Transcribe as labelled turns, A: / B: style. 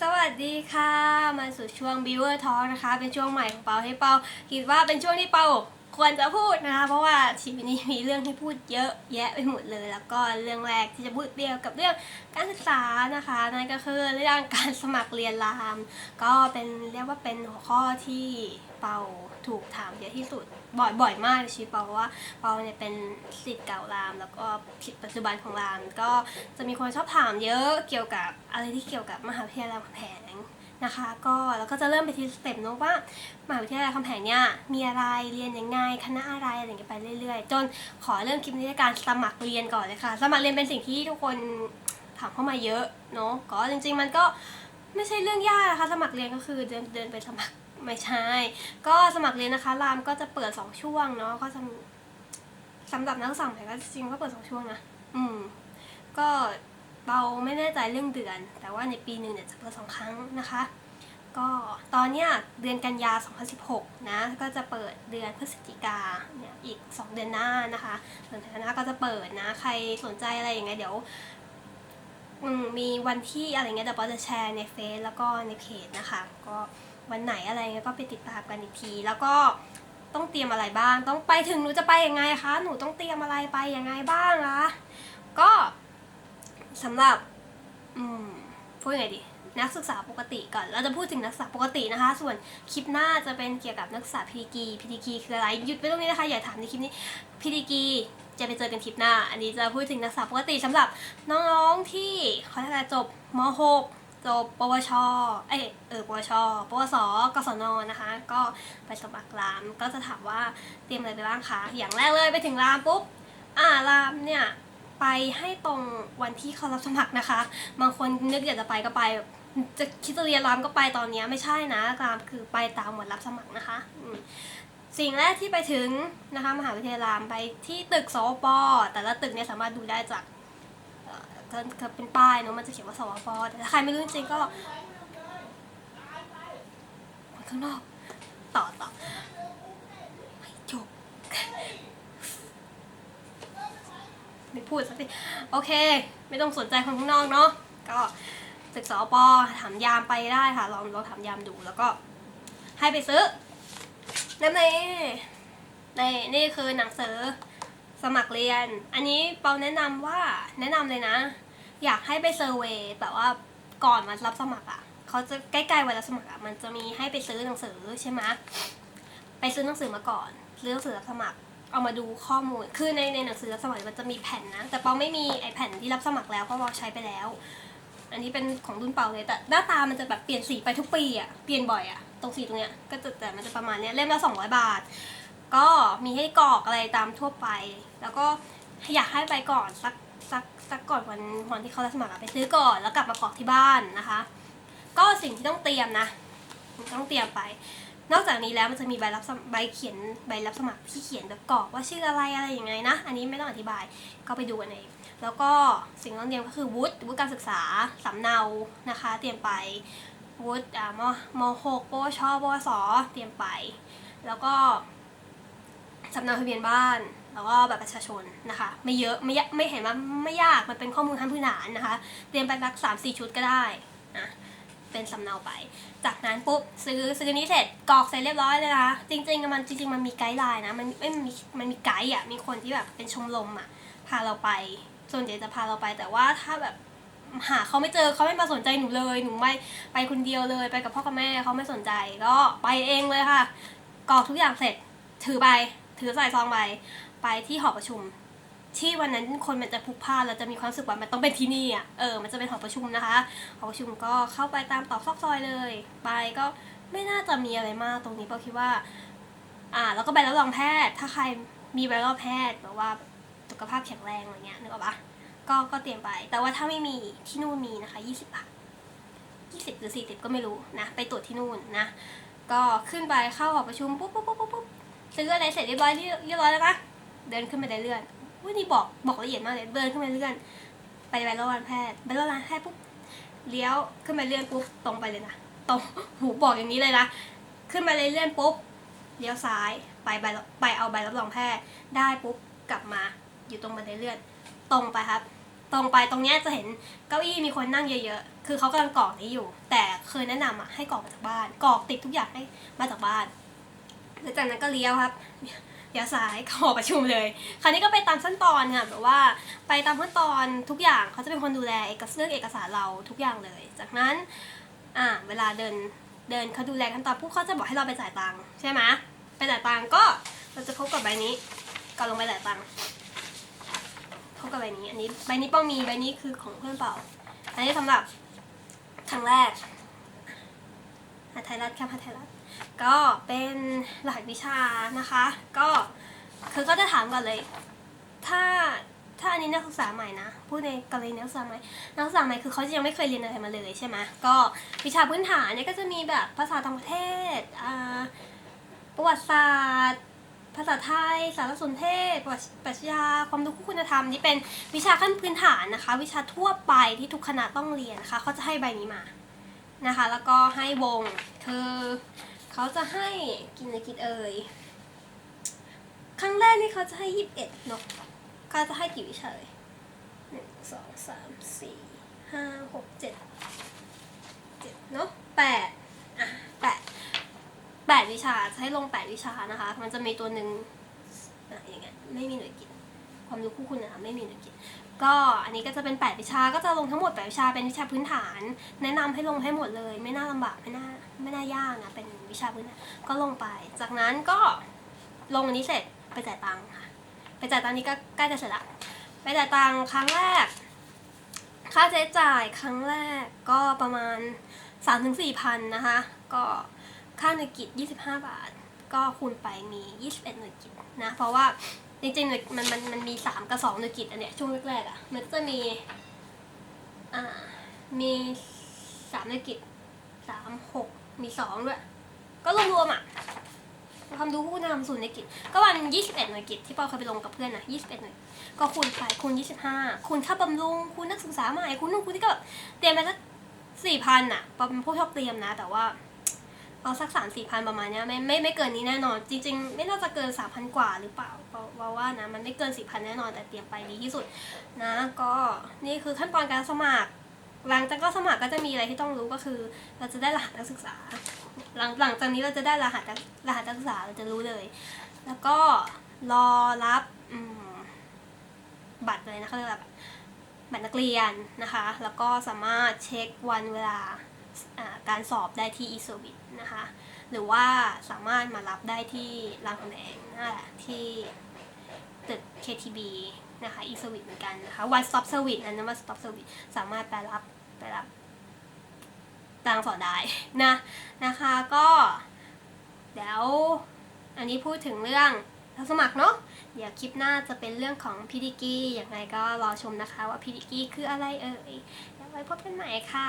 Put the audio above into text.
A: สวัสดีค่ะ มาสู่ช่วง b ิวเวอร์ทอนะคะ เป็นช่วงใหม่ของเปาให้เปาคิดว่าเป็นช่วงที่เปา ควรจะพูดนะคะ เพราะว่าชีวิตนี้มีเรื่องที่พูดเยอะแยะไปหมดเลย แล้วก็เรื่องแรกที่จะพูดเกี่ยวกับเรื่องการศึกษานะคะนั่นก็คือเรื่องการสมัครเรียนราม ก็เป็นเรียกว่าเป็นหัวข้อที่เปาถูกถามเยอะที่สุดบ่อยบ่อยมากในชีวิตเปาเพราะว่าเปาเนี่ยเป็นศิษย์เก่าราม แล้วก็ศิษย์ปัจจุบันของราม ก็จะมีคนชอบถามเยอะเกี่ยวกับอะไรที่เกี่ยวกับมหาวิทยาลัยรามแหง นะคะ ก็แล้วก็จะเริ่มไปทีสเต็ปเนอะว่ามหาวิทยาลัยคำแหงเนี่ยมีอะไรเรียนยังไงคณะอะไรอะไรอย่างเงี้ยไปเรื่อยๆ จนขอเริ่มคลิปนี้ด้วยการสมัครเรียนก่อนเลยค่ะ สมัครเรียนเป็นสิ่งที่ทุกคนถามเข้ามาเยอะเนาะก็จริง ๆ มันก็ไม่ใช่เรื่องยากนะคะ สมัครเรียนก็คือเดินเดินไปสมัครไม่ใช่ ก็สมัครเรียนนะคะ รามก็จะเปิดสองช่วงเนาะก็จะสำหรับนักศึกษาใหม่ก็จริงก็เปิดสองช่วงนะ อืม ก็ เบาไม่แน่ใจเรื่องเดือน แต่ว่าในปีหนึ่งเนี่ยจะเปิดสองครั้งนะคะ ก็ตอนเนี้ยเดือนกันยา 2016 นะ ก็จะเปิดเดือนพฤศจิกาเนี่ยอีก 2 เดือนหน้านะคะส่วนเดือนหน้าก็จะเปิดนะ ใครสนใจอะไรอย่างเงี้ยเดี๋ยวมมีวันที่อะไรเงี้ยเดี๋ยวเปาจะแชร์ในเฟซแล้วก็ในเพจนะคะ ก็วันไหนอะไรเงี้ยก็ไปติดตามกันอีกที แล้วก็ต้องเตรียมอะไรบ้าง ต้องไปถึงหนูจะไปยังไงคะ หนูต้องเตรียมอะไรไปยังไงบ้างคะ ก็ สำหรับอืมพูดยังไงดี นักศึกษาปกติก่อน เราจะพูดถึงนักศึกษาปกตินะคะ ส่วนคลิปหน้าจะเป็นเกี่ยวกับนักศึกษาพีดีกีพีดีกีคืออะไร หยุดไปตรงนี้นะคะอย่าถามในคลิปนี้พีดีกีจะไปเจอกันคลิปหน้า อันนี้จะพูดถึงนักศึกษาปกติสำหรับน้องๆที่เขาเรียกอะจบม .6 จบปวช เอยเออปวช ปวส กศน นะคะ ก็ไปสมัครรามก็จะถามว่าเตรียมอะไรไปบ้างคะ อย่างแรกเลยไปถึงรามปุ๊บ อ่ารามเนี่ย ไปให้ตรงวันที่เขารับสมัครนะคะ บางคนนึกอยากจะไปก็ไปจะคิดจะเรียนรามก็ไปตอนนี้ไม่ใช่นะรามคือไปตามวันรับสมัครนะคะสิ่งแรกที่ไปถึงนะคะมหาวิทยาลัยรามไปที่ตึกสวปแต่ละตึกเนี่ยสามารถดูได้จากเอ่อก็เป็นป้ายเนอะมันจะเขียนว่าสวปแต่ถ้าใครไม่รู้จริงก็คนข้างนอกต่อต่อไม่จบ ไม่พูดสักทีโอเค ไม่ต้องสนใจคนข้างนอกเนาะก็ศึกษาปอถามยามไปได้ค่ะ ลองลองถามยามดูแล้วก็ ให้ไปซื้อนั่นเองนี่นี่คือหนังสือสมัครเรียน อันนี้เปาแนะนำว่าแนะนำเลยนะ อยากให้ไปเซอร์เวย์แบบว่าก่อนมารับสมัครอะเขาจะใกล้ๆวันรับสมัครอะมันจะมีให้ไปซื้อหนังสือใช่ไหมไปซื้อหนังสือมาก่อนซื้อหนังสือรับสมัคร เอามาดูข้อมูล คือในในหนังสือรับสมัครมันจะมีแผ่นนะ แต่เปาไม่มีไอแผ่นที่รับสมัครแล้วเพราะเราใช้ไปแล้ว อันนี้เป็นของรุ่นเปาเลย แต่หน้าตามันจะแบบเปลี่ยนสีไปทุกปีอะเปลี่ยนบ่อยอะตรงสีตรงเนี้ย ก็จะแต่มันจะประมาณเนี้ย เล่มละสองร้อยบาท ก็มีให้กรอกอะไรตามทั่วไป แล้วก็อยากให้ไปก่อนสักสักสักก่อนวันวันที่เขารับสมัครอะไปซื้อก่อนแล้วกลับมากรอกที่บ้านนะคะ ก็สิ่งที่ต้องเตรียมนะ ต้องเตรียมไป นอกจากนี้แล้วมันจะมีใบรับใบเขียนใบรับสมัครที่เขียนแบบกรอกว่าชื่ออะไรอะไรยังไงนะ อันนี้ไม่ต้องอธิบายก็ไปดูกันเองแล้วก็สิ่งต้องเตรียมก็คือวุฒิวุฒิการศึกษาสำเนานะคะ เตรียมไปวุฒิอ่ามมหกปวชปวสเตรียมไป แล้วก็สำเนาทะเบียนบ้าน แล้วก็บัตรประชาชนนะคะ ไม่เยอะไม่ไม่เห็นว่าไม่ยากมันเป็นข้อมูลขั้นพื้นฐานนะคะ เตรียมไปสักสามสี่ชุดก็ได้นะ เป็นสำเนาไป จากนั้นปุ๊บซื้อซื้อนี้เสร็จกรอกเสร็จเรียบร้อยเลยนะจริงๆมันจริง ๆ มันมีไกด์ไลน์นะมันไม่มีมันมีไกด์อะมีคนที่แบบเป็นชมรมอะพาเราไป ส่วนใหญ่จะพาเราไป แต่ว่าถ้าแบบหาเขาไม่เจอเขาไม่มาสนใจหนูเลยหนูไม่ไปคนเดียวเลยไปกับพ่อกับแม่เขาไม่สนใจก็ไปเองเลยค่ะกรอกทุกอย่างเสร็จถือไปถือใส่ซองไปไปที่หอประชุม ที่วันนั้นคนมันจะพลุกพล่านแล้วจะมีความรู้สึกว่ามันต้องเป็นที่นี่อะเออมันจะเป็นหอประชุมนะคะหอประชุมก็เข้าไปตามตอกซอกซอยเลย ไปก็ไม่น่าจะมีอะไรมากตรงนี้เพราะคิดว่า อ่า แล้วก็ใบรับรองแพทย์ ถ้าใครมีใบรับรองแพทย์แบบว่าสุขภาพแข็งแรงอะไรเงี้ยนึกออกปะก็ก็เตรียมไป แต่ว่าถ้าไม่มีที่นู่นมีนะคะ20บาท20หรือ40 ก็ไม่รู้นะ ไปตรวจที่นู่นนะ ก็ขึ้นไปเข้าหอประชุมปุ๊บปุ๊บปุ๊บปุ๊บซื้ออะไรเสร็จเรียบร้อยเรียเรียบร้อยแล้วนะเดินขึ้นไปได้เลื่อน อุ้ยนี่บอกบอกละเอียดมากเลยเดินขึ้นไปเลื่อนไปใบรับรองแพทย์ใบรับรองแพทย์ปุ๊บเลี้ยวขึ้นไปเลื่อนปุ๊บตรงไปเลยนะตรงหูบอกอย่างนี้เลยนะขึ้นไปเลยเลื่อนปุ๊บเลี้ยวซ้ายไปใบไปเอาใบรับรองแพทย์ได้ปุ๊บกลับมาอยู่ตรงบันไดเลื่อน ตรงไปครับ ตรงไปตรงเนี้ยจะเห็นเก้าอี้มีคนนั่งเยอะๆ คือเขากำลังกรอกนี้อยู่ แต่เคยแนะนำอะให้กรอกมาจากบ้านกรอกติดทุกอย่างให้มาจากบ้านหลังจากนั้นก็เลี้ยวครับ เลี้ยวซ้ายเขาหอประชุมเลย คราวนี้ก็ไปตามขั้นตอนค่ะแบบว่าไปตามขั้นตอนทุกอย่างเขาจะเป็นคนดูแลเอกเรื่องเอกสารเราทุกอย่างเลย จากนั้นอ่าเวลาเดินเดินเขาดูแลขั้นตอนปุ๊บเขาจะบอกให้เราไปจ่ายตังค์ใช่ไหมไปจ่ายตังค์ก็เราจะพบกับใบนี้ก่อนลงไปจ่ายตังค์พบกับใบนี้อันนี้ใบนี้ป้องมีใบนี้คือของเพื่อนเปล่า อันนี้สำหรับครั้งแรกหาไทยรัฐครับหาไทยรัฐ ก็เป็นรหัสวิชานะคะ ก็คือก็จะถามก่อนเลย ถ้าถ้าอันนี้นักศึกษาใหม่นะพูดในกรณีนักศึกษาใหม่นักศึกษาใหม่คือเขาจะยังไม่เคยเรียนอะไรมาเลยใช่ไหมก็วิชาพื้นฐานเนี่ยก็จะมีแบบภาษาต่างประเทศประวัติศาสตร์ ภาษาไทย สารสนเทศปรปรัชญาความรู้คู่คุณธรรมนี่เป็นวิชาขั้นพื้นฐานนะคะ วิชาทั่วไปที่ทุกคณะต้องเรียนนะคะเขาจะให้ใบนี้มานะคะ แล้วก็ให้วงคือ เขาจะให้กินอะไรกินเอ่ยครั้งแรกนี่เขาจะให้ยี่สิบเอ็ดเนาะเขาจะให้กี่วิชาเลยหนึ่งสองสามสี่ห้าหกเจ็ดเจ็ดเนาะแปดอะแปดแปดวิชาจะให้ลงแปดวิชานะคะ มันจะมีตัวหนึ่งอะอย่างเงี้ยไม่มีหน่วยกิจความรู้คู่คุณนะคะไม่มีหน่วยกิจ ก็อันนี้ก็จะเป็นแปดวิชา ก็จะลงทั้งหมดแปดวิชา เป็นวิชาพื้นฐาน แนะนำให้ลงให้หมดเลย ไม่น่าลำบาก ไม่น่า ไม่น่ายากนะ เป็นวิชาพื้นฐาน ก็ลงไป จากนั้นก็ลงอันนี้เสร็จ ไปจ่ายตังค์ค่ะ ไปจ่ายตังค์นี้ก็ใกล้จะเสร็จละ ไปจ่ายตังค์ครั้งแรก ค่าใช้จ่ายครั้งแรกก็ประมาณ3ามถึงสี่พันนะคะ ก็ค่าหน่วยกิจ 25 บาท ก็คูณไปมี 21หน่วยกิจนะ เพราะว่า จริงๆหน่ยมันมันมันมี3กับ2หน่วยกิจอันเนี้ยช่วงแรกๆอะ มันจะมี อ่า มี3หน่วยกิจ3 6มี2ด้วย ก็รวมๆอะความรู้ผู้นำศูนย์หน่วยกิจ ก็วัน21หน่วยกิจที่ปอเคยไปลงกับเพื่อนนะ21หน่วยก็คูณไปคูณ25คูณค่าบำรุงคูณนักศึกษาใหม่คูณนู่นคูณนี่ก็แบบเตรียมไปสัก4,000อะปอเป็นผู้ชอบเตรียมนะ แต่ว่า เอาสักสามสี่พันประมาณเนี้ยไม่ไม่ไม่เกินนี้แน่นอน จริง ๆ ไม่น่าจะเกินสามพันกว่าหรือเปล่าเพราะว่าว่านะมันไม่เกินสี่พันแน่นอนแต่เตรียมไปดีที่สุดนะก็นี่คือขั้นตอนการสมัคร หลังจากก็สมัครก็จะมีอะไรที่ต้องรู้ก็คือ เราจะได้รหัสนักศึกษา หลังหลังจากนี้เราจะได้รหัสรหัสนักศึกษาเราจะรู้เลย แล้วก็รอรับบัตรเลยนะเขาเรียกว่าบัตรนักเรียนนะคะ แล้วก็สามารถเช็ควันเวลา การสอบได้ที่ e s e r v i c e นะคะ หรือว่าสามารถมารับได้ที่รามคำแหงนั่นแหละที่ตึก KTB นะคะ e s e r v i c e เหมือนกันนะคะ one stop service อันนั้น one stop service สามารถไปรับไปรับตางสอบได้นะนะคะก็เดี๋ยวอันนี้พูดถึงเรื่องรับสมัครเนาะเดี๋ยวคลิปหน้าจะเป็นเรื่องของพีดิกี้อย่างไรก็รอชมนะคะว่าพีดิกี้คืออะไรเอ่ยเดี๋ยวไว้พบกันใหม่ค่ะ